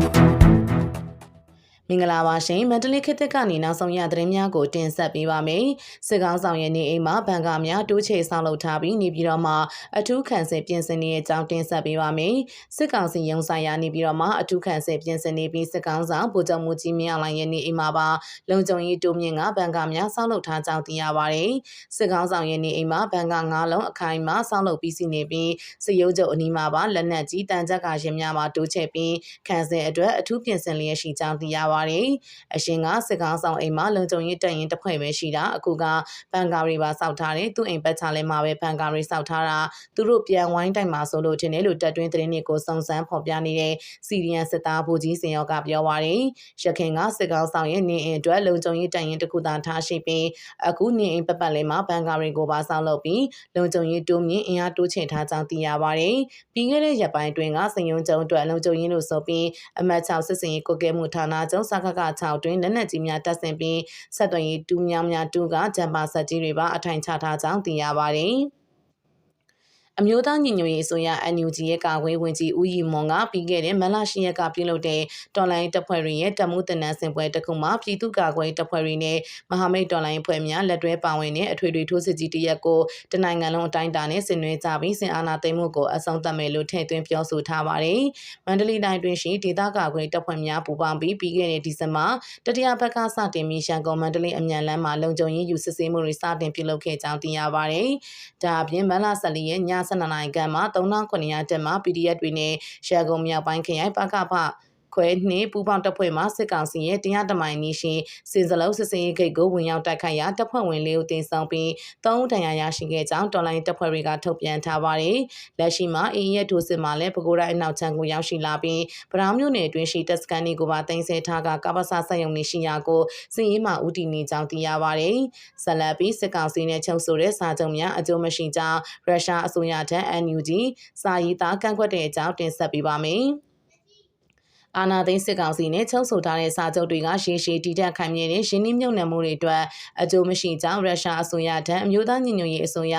မ င်္ဂလာပါရှင်မန္တလေးခေတ်သစ်ကနေနောက်ဆုံးရသတင်းများကိုတင်ဆက်ပေးပါမယ်စစ်ကောင်းဆောင်ရဲ့နေအိမ်မှာဘဏ်ကများတိုးချဲ့ဆောက်လုပ်ထားပြီးနေပြည်တော်မှာအထူးခံစစ်ပြင်ဆင်နေတဲ့အကြောင်းတင်ဆက်ပေးပါမယ်စစ်ကောင်စီရုံးဆိုင်ရာနေပြည်တော်မှာအထူးခံစစ်ပြင်ဆင်နေပြီးစစ်ကောင်းဆောင်ဗိုလ်ချုပ်မှုကြီးမြင့်အောင်လှိုင်ရဲ့နေအိမ်မှာပါလုံခြုံရေးတိုးမြင့်ကဘဏ်ကများဆောက်လုပ်ထားကြောင်းသိရပါတယ်စစ်ကောင်းဆောင်ရဲ့နေအိမ်မှာဘဏ်က9လုံးအခိုင်အမာဆောက်လုပ်ပြီးစီနေပြီးစစ်ရုံးချုပ်အနီးမှာပါလက်နက်ကြီးတန်ကြပ်ကရင်များမှာတိုးချဲ့ပြီးခံစစ်အတွက်အထူးပြင်ဆင်လျက်ရှိကြောင်းသိရပါတယ်။အရှင်ကစစ်ကောင်းဆောင်အိမ်မှာလုံခြုံရေးတပ်ရင်တစ်ဖွဲ့ပဲရှိတာအခုကဘန်ကာတွေပါစောက်ထားတယ်သူ့အိမ်ပတ်ချလဲမှာပဲဘန်ကာတွေစောက်ထားတာသူတို့ပြန်ဝိုင်းတိုင်မှာဆိုလို့ထင်တယ်လို့တက်တွင်းသတင်းတွေကိုစုံစမ်းဖော်ပြနေတဲ့စီရီယန်စစ်သားဗိုလ်ကြီးစင်ရောကပြောပါတယ်။ရခင်ကစစ်ကောင်းဆောင်ရဲ့နေအိမ်အတွက်လုံခြုံရေးတပ်ရင်တစ်ခုသာထားရှိပြီးအခုနေအိမ်ပတ်ပတ်လဲမှာဘန်ကာတွေကိုပါစောက်လုပ်ပြီးလုံခြုံရေးတိုးမြင့်အင်အားတိုးချဲ့ထားကြောင်းသိရပါတယ်။ပြီးခဲ့တဲ့ရက်ပိုင်းတွင်ကစင်ယုံကျုံအတွက်လုံခြုံရေးလို့ဆိုပြီးအမတ်6စစ်စင်ရေးကုကဲမှုဌာနချုပ်စခက6တွင်လက်နက်ကြီးများတပ်ဆင်ပြီးဆက်သွယ်ရေးတူးများများတူးကဂျမ်ပါဆက်ကြီးတွေပါအထိုင်ချထားကြောင်းသိရပါတယ်။ အမျိုးသားညီညွတ်ရေးအစိုးရ NUG ရဲ့ကာကွယ်ဝင်ကြီးဦးရီမွန်ကပြီးခဲ့တဲ့မလရှိရက်ကပြုလုပ်တဲ့တော်လိုင်းတပ်ဖွဲ့တွေရဲ့တမှုတင်နန်းစင်ပွဲတစ်ခုမှာပြည်သူ့ကာကွယ်တပ်ဖွဲ့တွေနဲ့မဟာမိတ်တော်လိုင်းဖွဲ့များလက်တွဲပါဝင်တဲ့အထွေထွေထိုးစစ်ကြီးတရက်ကိုတနိုင်ငံလုံးအတိုင်းအတာနဲ့ဆင်နွှဲကြပြီးစင်အာဏာသိမ်းမှုကိုအဆုံးသတ်မယ်လို့ထည့်သွင်းပြောဆိုထားပါတယ်။မန္တလေးတိုင်းတွင်ရှိဒေသကာကွယ်တပ်ဖွဲ့များပူးပေါင်းပြီးပြီးခဲ့တဲ့ဒီဇင်ဘာတတိယဘက်ကစတင်ပြီးရှန်ကုန်မန္တလေးအမြန်လမ်းမှာလုံခြုံရေးယူစစ်ဆေးမှုတွေစတင်ပြုလုပ်ခဲ့ကြောင်းသိရပါတယ်။ဒါအပြင်မလ14ရက်ည12နာရီခန့်မှာ3900တက်မှ PDF တွေနဲ့ရန်ကုန်မြောက်ပိုင်းခရိုင်ပကဖ ခွဲနှင့်ပူပေါင်းတပ်ဖွဲ့မှစစ်ကောင်စီရဲ့တရားတမိုင်နီရှင်စင်စလုံးစစ်စင်ရေးဂိတ်ကိုဝင်ရောက်တိုက်ခိုက်ရာတပ်ဖွဲ့ဝင်လေးဦးတင်ဆောင်ပြီးသုံးတန်ရာရရှိခဲ့ကြောင်းတော်လိုင်းတပ်ဖွဲ့တွေကထုတ်ပြန်ထားပါတယ်။လက်ရှိမှာအင်းရဲ့ထိုးစစ်မှာလည်းပဲခူးတိုင်းအနောက်ချမ်းကိုရောက်ရှိလာပြီးဗရောင်းမြို့နယ်အတွင်းရှိတပ်စကန်တွေကိုပါတင်ဆက်ထားကကပ္ပစဆက်ယုံနေရှိရာကိုစင်ရေးမှဦးတည်နေကြောင်းသိရပါတယ်။ဆက်လက်ပြီးစစ်ကောင်စီနဲ့ချုပ်ဆိုတဲ့စာချုပ်များအကျိုးမရှိကြောင်းရုရှားအစိုးရထံ NUG စာရေးသားကန့်ကွက်တဲ့အကြောင်းတင်ဆက်ပေးပါမယ်။ အာနာသိန်းစစ်ကောင်စီနဲ့ချုပ်ဆိုထားတဲ့စာချုပ်တွေကရေရှည်တည်တံ့ခိုင်မြဲတဲ့ရင်းနှီးမြှုပ်နှံမှုတွေအတွက်အကျိုးမရှိကြောင်းရုရှားအစိုးရထံအမျိုးသားညီညွတ်ရေးအစိုးရ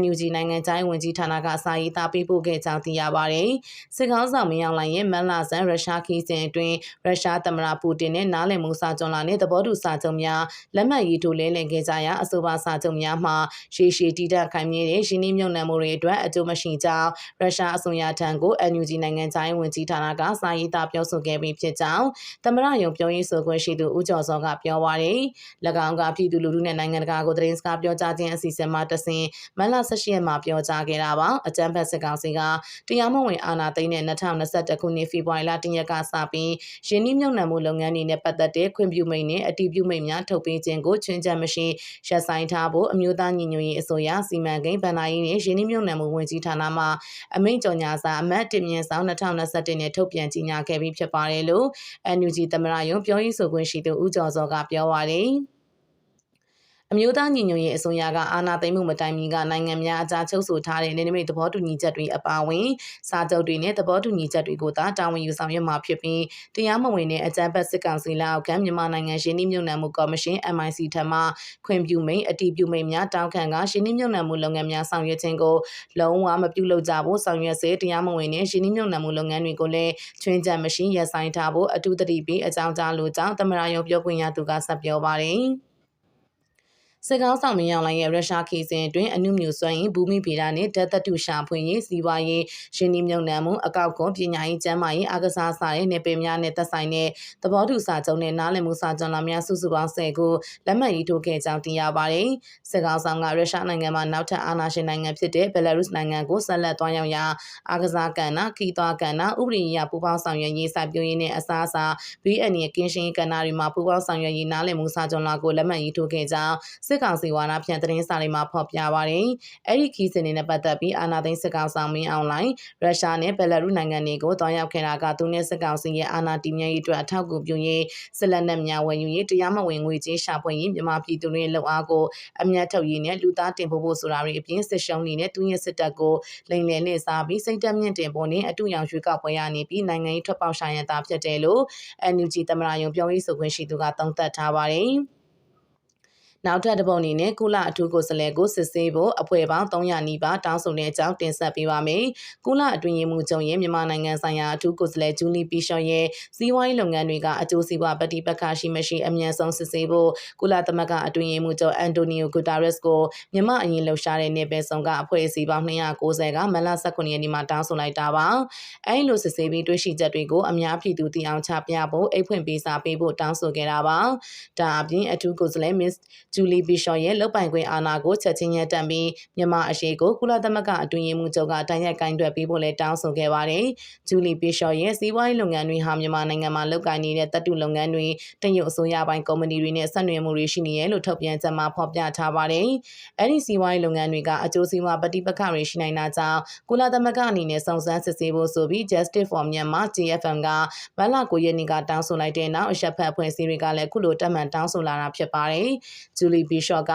NUG နိုင်ငံခြားရေးဝန်ကြီးဌာနကစာရေးသားပေးပို့ခဲ့ကြောင်းသိရပါတယ်။စစ်ကောင်ဆောင်မင်းအောင်လှိုင်ရဲ့မန်လာဆန်ရုရှားခီးစဉ်အတွင်းရုရှားသမ္မတပူတင်နဲ့နားလည်မှုစာချုပ်လာနဲ့သဘောတူစာချုပ်များလက်မှတ်ရေးထိုးလဲလှယ်ခဲ့ကြရာအဆိုပါစာချုပ်များမှာရေရှည်တည်တံ့ခိုင်မြဲတဲ့ရင်းနှီးမြှုပ်နှံမှုတွေအတွက်အကျိုးမရှိကြောင်းရုရှားအစိုးရထံကို NUG နိုင်ငံခြားရေးဝန်ကြီးဌာနကစာရေးသားပြောဆိုခဲ့ပြီးဖြစ်ကြောင်းသမရယုံပြောရေးဆိုခွင့်ရှိသူဦးကျော်စောကပြောပါရယ်၎င်းကပြည်သူလူထုနဲ့နိုင်ငံတကာကိုသတင်းစကားပြောကြားခြင်းအစီအစဉ်မှာတဆင်မလ18ရက်မှာပြောကြားခဲ့တာပါအကြံဖက်စစ်ကောင်စီကတရားမဝင်အာဏာသိမ်းတဲ့2021ခုနှစ်ဖေဖော်ဝါရီလ1ရက်ကစပြီးရင်းနှီးမြှုပ်နှံမှုလုပ်ငန်းတွေနဲ့ပတ်သက်တဲ့ခွင့်ပြုမိန့်နဲ့အတည်ပြုမိန့်များထုတ်ပေးခြင်းကိုချွင်းချက်မရှိရပ်ဆိုင်ထားဖို့အမျိုးသားညီညွတ်ရေးအစိုးရစီမံကိန်းဗဏ္ဍာရေးနဲ့ရင်းနှီးမြှုပ်နှံမှုဝန်ကြီးဌာနမှအမိန့်ကြော်ညာစာအမတ်တင်မြင့်ဆောင်2021နဲ့ထုတ်ပြန်ကြေညာခဲ့ပြီးဖြစ်ပါတယ်လို့ NUG သမရယုံပြောရေးဆိုခွင့်ရှိသူဦးကျော်စောကပြောပါရယ် အမျိုးသားညီညွတ်ရေးအစိုးရကအာဏာသိမ်းမှုမတိုင်မီကနိုင်ငံများအကြားချုပ်ဆိုထားတဲ့နေနမိတ်သဘောတူညီချက်တွေအပါအဝင်စာချုပ်တွေနဲ့သဘောတူညီချက်တွေကိုသာတာဝန်ယူဆောင်ရွက်မှာဖြစ်ပြီးတရားမဝင်တဲ့အကြမ်းဖက်စစ်ကောင်စီလက်အောက်ကမြန်မာနိုင်ငံရှင်းနှီးမြှုပ်နှံမှုကော်မရှင် MIC ထံမှခွင့်ပြုမိန်အတည်ပြုမိန်များတောင်းခံကရှင်းနှီးမြှုပ်နှံမှုလုပ်ငန်းများဆောင်ရွက်ခြင်းကိုလုံးဝမပြုလုပ်ကြဖို့ဆောင်ရွက်စေတရားမဝင်တဲ့ရှင်းနှီးမြှုပ်နှံမှုလုပ်ငန်းတွေကိုလည်းချွင်းချက်မရှိရပ်ဆိုင်းထားဖို့အထူးသတိပေးအကြောင်းကြားလိုကြောင်းသမရယုံပြောခွင့်ရသူကဆက်ပြောပါတယ်။ စစ်ကောင်းဆောင်မင်းအောင်လှိုင်ရဲ့ရုရှားခီးစဉ်အတွင်းအနုမြူစွမ်းရင်ဘူမိဗေဒနဲ့ဓာတ်သတ္တုရှာဖွေရေးစီးပွားရေးရင်းနှီးမြှုပ်နှံမှုအကောက်ခွန်ပညာရေးကျန်းမာရေးအားကစားစာရေးနယ်ပယ်များနဲ့သက်ဆိုင်တဲ့သဘောတူစာချုပ်နဲ့နားလည်မှုစာချုပ်လာများစုစုပေါင်း10ခုလက်မှတ်ရေးထိုးခဲ့ကြောင်းသိရပါတယ်။စစ်ကောင်းဆောင်ကရုရှားနိုင်ငံမှာနောက်ထပ်အာဏာရှင်နိုင်ငံဖြစ်တဲ့ဘယ်လာရုစ်နိုင်ငံကိုဆက်လက်သွားရောက်ရာအားကစားကဏ္ဍခီးသွားကဏ္ဍဥပဒေရေးပူးပေါင်းဆောင်ရွက်ရေးစိုက်ပျိုးရေးနဲ့အစားအစာ BN ရဲ့ကင်းရှင်းကဏ္ဍတွေမှာပူးပေါင်းဆောင်ရွက်ရေးနားလည်မှုစာချုပ်လာကိုလက်မှတ်ရေးထိုးခဲ့ကြောင်းစစ်ကောင်စီဝါဒဖြန့်သတင်းစာတွေမှာဖော်ပြပါတယ်။အဲ့ဒီခီးစဉ်တွေနဲ့ပတ်သက်ပြီးအာနာသိန်းစစ်ကောင်ဆောင်မင်းအွန်လိုင်းရုရှားနဲ့ဘယ်လာရုနိုင်ငံတွေကိုတွားရောက်ခဲ့တာကသူနဲ့စစ်ကောင်စီရဲ့အာဏာတည်မြဲရေးအတွက်အထောက်အကူပြုရေးစစ်လက်နက်များဝယ်ယူရေးတရားမဝင်ငွေကြေးရှာဖွေရေးမြန်မာပြည်သူတွေရဲ့လုပ်အားကိုအမြတ်ထုတ်ရေးနဲ့လူသားတင်ပို့ဖို့ဆိုတာတွေအပြင်စစ်ရှုံးနေတဲ့သူရဲ့စစ်တပ်ကိုလိမ်လည်နေစားပြီးစိတ်တက်မြင့်တင်ပေါ်နေအတူရောင်ရွှေကောက်ပွဲရနေပြီးနိုင်ငံရေးထွက်ပေါက်ရှာရန်တာဖြစ်တယ်လို့ NUG သမရယုံပြောရေးဆိုခွင့်ရှိသူကသုံးသပ်ထားပါတယ်။ နနောက်ထပ်တစ်ပုတ်အနေနဲ့ကုလအထူးကိုယ်စားလှယ်ကိုစစ်ဆေးဖို့အဖွဲ့ပေါင်း300နီးပါးတောင်းဆိုတဲ့အကြောင်းတင်ဆက်ပေးပါမယ်။ကုလအတွင်းရေးမှူးချုပ်ရဲ့မြန်မာနိုင်ငံဆိုင်ရာအထူးကိုယ်စားလှယ်ဂျူလီပီရှော့ရဲ့စီးပွားရေးလုပ်ငန်းတွေကအကျိုးစီးပွားပဋိပက္ခရှိမရှိအမြန်ဆုံးစစ်ဆေးဖို့ကုလသမဂ္ဂအတွင်းရေးမှူးချုပ်အန်တိုနီယိုဂူတာရက်စ်ကိုမြန်မာအရင်လှုပ်ရှားတဲ့နေပယ်ဆောင်ကအဖွဲ့အစည်းပေါင်း290ကမလ19ရက်နေ့မှာတောင်းဆိုလိုက်တာပါ။အဲဒီလိုစစ်ဆေးပြီးတွေ့ရှိချက်တွေကိုအများပြည်သူသိအောင်ချပြဖို့အိတ်ဖွင့်ပေးစာပေးဖို့တောင်းဆိုခဲ့တာပါ။ဒါအပြင်အထူးကိုယ်စားလှယ်မစ္စဂျူလီပီရှော့ရဲ့လုပ်ပိုင်ခွင့်အာဏာကိုချက်ချင်းရပ်တန့်ပြီးမြန်မာအရှိကိုကုလသမဂ္ဂအတွင်းရေးမှူးချုပ်ကတိုင်ရိုက်ကင်တွယ်ပေးဖို့လည်းတောင်းဆိုခဲ့ပါတယ်။ဂျူလီပီရှော့ရဲ့စီးပွားရေးလုပ်ငန်းတွေဟာမြန်မာနိုင်ငံမှာလုပ်ကိုင်နေတဲ့တပ်တုလုပ်ငန်းတွေတရုတ်အစိုးရပိုင်းကုမ္ပဏီတွေနဲ့ဆက်နွယ်မှုတွေရှိနေတယ်လို့ထုတ်ပြန်ချက်မှာဖော်ပြထားပါတယ်။အဲဒီစီးပွားရေးလုပ်ငန်းတွေကအကျိုးစီးပွားပဋိပက္ခတွေရှိနိုင်တာကြောင့်ကုလသမဂ္ဂအနေနဲ့စုံစမ်းစစ်ဆေးဖို့ဆိုပြီး Justice for Myanmar JFM ကမလ9ရက်နေ့ကတောင်းဆိုလိုက်တဲ့နောက်အရှက်ဖက်အဖွဲ့အစည်းတွေကလည်းခုလိုတက်မှန်တောင်းဆိုလာတာဖြစ်ပါတယ်။ဂျူလီဘီရှော့က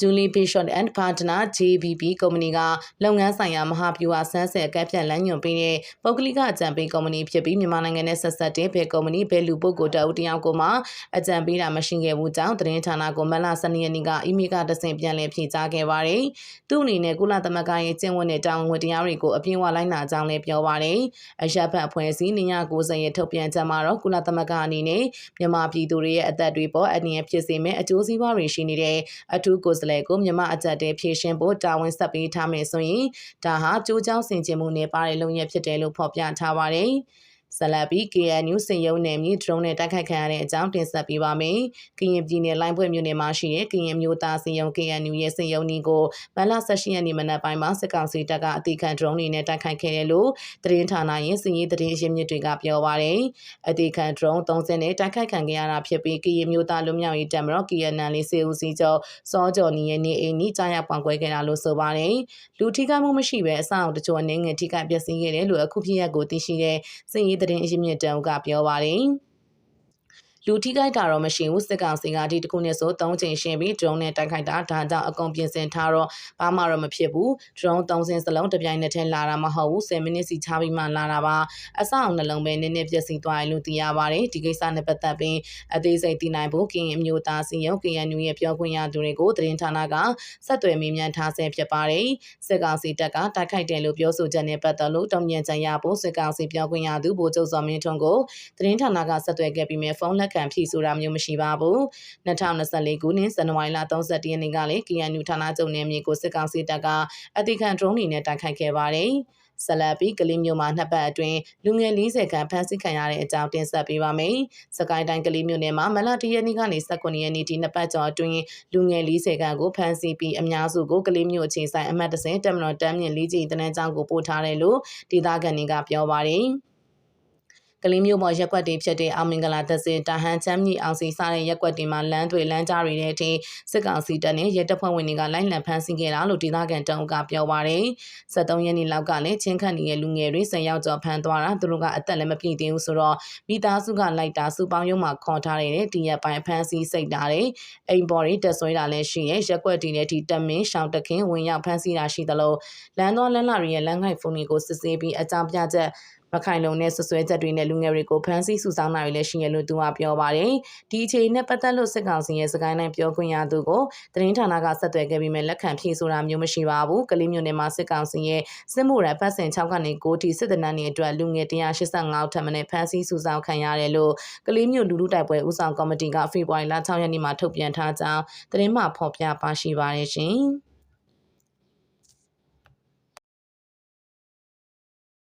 Julie Bishop and Partner JBB ကုမ္ပဏီကလုပ်ငန်းဆိုင်ရာမဟာဗျူဟာဆန်းဆက်အကန့်ဖြတ်လမ်းညွှန်ပေးတဲ့ပုဂ္ဂလိကအကြံပေးကုမ္ပဏီဖြစ်ပြီးမြန်မာနိုင်ငံနဲ့ဆက်ဆက်တဲ့ဘယ်ကုမ္ပဏီဘယ်လူပုဂ္ဂိုလ်တအုပ်တယောက်ကိုမှအကြံပေးတာမရှိခဲ့ဘူးကြောင်းသတင်းဌာနကမလ12ရက်နေ့ကအီးမေးလ်ကတဆင့်ပြန်လည်ဖြေကြားခဲ့ပါတယ်။သူ့အနေနဲ့ကုလသမဂ္ဂရဲ့ကျင့်ဝတ်နဲ့တာဝန်ဝတ္တရားတွေကိုအပြည့်အဝလိုက်နာကြောင်းလည်းပြောပါတယ်။အရက်ဖတ်အဖွဲ့အစည်း990ရဲ့ထုတ်ပြန်ချက်မှာတော့ကုလသမဂ္ဂအနေနဲ့မြန်မာပြည်သူတွေရဲ့အသက်တွေပေါ်အနည်းဖြစ်စေမဲ့အကျိုးစီးပွားတွေရှိနေတဲ့အထူးကိုယ်စားလှယ်ကိုမြန်မာအကြက်တဲဖြည့်ရှင်းဖို့တာဝန်ဆက်ပေးထားမယ်ဆိုရင်ဒါဟာကြိုးကြောင်းဆင်ခြင်မှုနဲ့ပါတဲ့လုံရဖြစ်တယ်လို့ဖော်ပြထားပါတယ်။ ဇလပ်ပြီး KNU စင်ရုံနယ်မြေဒရုန်းနဲ့တိုက်ခိုက်ခံရတဲ့အကြောင်းတင်ဆက်ပေးပါမယ်။ကရင်ပြည်နယ်လိုင်းဖွဲ့မြို့နယ်မှာရှိတဲ့ကရင်မျိုးသားစင်ရုံ KNU ရဲ့စင်ရုံနီကိုမလ16ရက်နေ့မနက်ပိုင်းမှာစစ်ကောင်စီတပ်ကအတိခံဒရုန်းတွေနဲ့တိုက်ခိုက်ခဲ့တယ်လို့သတင်းဌာနရဲ့စင်ရေးသတင်းရင်းမြစ်တွေကပြောပါရယ်။အတိခံဒရုန်း30နဲ့တိုက်ခိုက်ခံခဲ့ရတာဖြစ်ပြီးကရင်မျိုးသားလူမျိုးရေးတပ်မတော် KNL လေးစေဦးစီးချုပ်စောကျော်နီရဲ့နေအိမ်နီးကြားရောက်ပောင်ကွဲခဲ့တာလို့ဆိုပါရယ်။လူထိခိုက်မှုမရှိဘဲအဆောင်တချို့အနေငယ်ထိခိုက်ပျက်စီးခဲ့တယ်လို့အခုဖြစ်ရပ်ကိုသိရှိတဲ့စင်ရေးသတင်းအရင်းမြစ်တန်းကပြောပါတယ် လူထိခိုက်တာတော့မရှိဘူးစစ်ကောင်စီကဒီတခုနဲ့ဆို၃ချိန်ရှင်းပြီး drone နဲ့တိုက်ခိုက်တာဒါကြောင့်အကုန်ပြင်ဆင်ထားတော့ဘာမှတော့မဖြစ်ဘူး drone ၃စင်းစလုံးတပြိုင်နက်တည်းလာတာမဟုတ်ဘူး10မိနစ်စီချပြီးမှလာတာပါအဆောက်နှလုံးပဲနည်းနည်းပြည့်စည်သွားတယ်လို့သိရပါတယ်ဒီကိစ္စနဲ့ပတ်သက်ပြီးအသေးစိတ်သိနိုင်ဖို့ကရင်အမျိုးသားစီယုံ KNU ရဲ့ပြောခွင့်ရသူတွေကိုသတင်းဌာနကဆက်သွယ်မေးမြန်းထားဆဲဖြစ်ပါတယ်စစ်ကောင်စီတပ်ကတိုက်ခိုက်တယ်လို့ပြောဆိုချက်နဲ့ပတ်သက်လို့တုံ့ပြန်ကြရဖို့စစ်ကောင်စီပြောခွင့်ရသူဗိုလ်ချုပ်စောမင်းထွန်းကိုသတင်းဌာနကဆက်သွယ်ခဲ့ပြီးမြဲဖုန်းလက်ခံဖြည့်ဆိုတာမျိုးမရှိပါဘူး2024ခုနှစ်ဇန်နဝါရီလ31ရက်နေ့ကလည်း KNU ဌာနချုပ်နယ်မြေကိုစစ်ကောင်စီတပ်ကအတိခံဒရုန်းတွေနဲ့တိုက်ခိုက်ခဲ့ပါတယ်ဆလပီကလေးမျိုးမှာနှစ်ပတ်အတွင်းလူငယ်40ခန့်ဖမ်းဆီးခံရတဲ့အကြောင်းတင်ဆက်ပေးပါမယ်။စကိုင်းတိုင်းကလေးမျိုးနယ်မှာမလတရက်နေ့ကနေ19ရက်နေ့ဒီနှစ်ပတ်ကျော်အတွင်းလူငယ်40ခန့်ကိုဖမ်းဆီးပြီးအများစုကိုကလေးမျိုးအခြေဆိုင်အမှတ်30တက်မတော်တမ်းမြင့်လေးကြီးတန်းကျောင်းကိုပို့ထားတယ်လို့ဒေသခံတွေကပြောပါတယ်။ ကလေးမျိုးပေါ်ရက်ွက်တွေဖြစ်တဲ့အောင်မင်္ဂလာသက်စင်တာဟန်ချမ်းမြေအောင်စီစတဲ့ရက်ွက်တွေမှာလမ်းတွေလမ်းကြားတွေတဲ့အထိစစ်ကောင်စီတပ်နဲ့ရဲတပ်ဖွဲ့ဝင်တွေကလိုက်လံဖမ်းဆီးခဲ့တာလို့ဒေသခံတောင်ကပြောပါရယ်73ရက်နေ့လောက်ကလည်းချင်းခတ်နေတဲ့လူငယ်တွေဆယ်ယောက်ကျော်ဖမ်းသွားတာသူတို့ကအသက်လည်းမပြည့်သေးဘူးဆိုတော့မိသားစုကလိုက်တာစုပေါင်းရုံမှာခေါ်ထားတဲ့ဒီရက်ပိုင်းဖမ်းဆီးစိတ်တာတွေအိမ်ပေါ်တွေတက်ဆွဲတာလည်းရှိရဲ့ရက်ွက်တွေနဲ့ဒီတက်မင်းရှောင်းတခင်ဝင်ရောက်ဖမ်းဆီးတာရှိသလိုလမ်းတော်လမ်းလာတွေရဲ့လမ်းခိုက်ဖုန်းတွေကိုစစ်ဆေးပြီးအကြောင်းပြချက် မခိုင်လုံတဲ့ဆွဆွဲချက်တွေနဲ့လူငယ်တွေကိုဖမ်းဆီးစုဆောင်းတာတွေလည်းရှိရလို့သူကပြောပါတယ်။ဒီအခြေအနေနဲ့ပတ်သက်လို့စစ်ကောင်စီရဲ့စကိုင်းတိုင်းပြောခွင့်ရသူကိုသတင်းဌာနကဆက်သွယ်ခဲ့ပြီးမဲ့လက်ခံဖြေဆိုတာမျိုးမရှိပါဘူး။ကလေးမျိုးနယ်မှာစစ်ကောင်စီရဲ့စစ်မှုရန်ဖတ်စင်6ကနေ9ထိစစ်တနန်းနေအတွက်လူငယ်185ထပ်မံဖမ်းဆီးစုဆောင်းခံရတယ်လို့ကလေးမျိုးလူလူတိုက်ပွဲဦးဆောင်ကော်မတီကဖေဖော်ဝါရီလ6ရက်နေ့မှာထုတ်ပြန်ထားကြောင်းသတင်းမှဖော်ပြပါရှိပါတယ်ရှင်။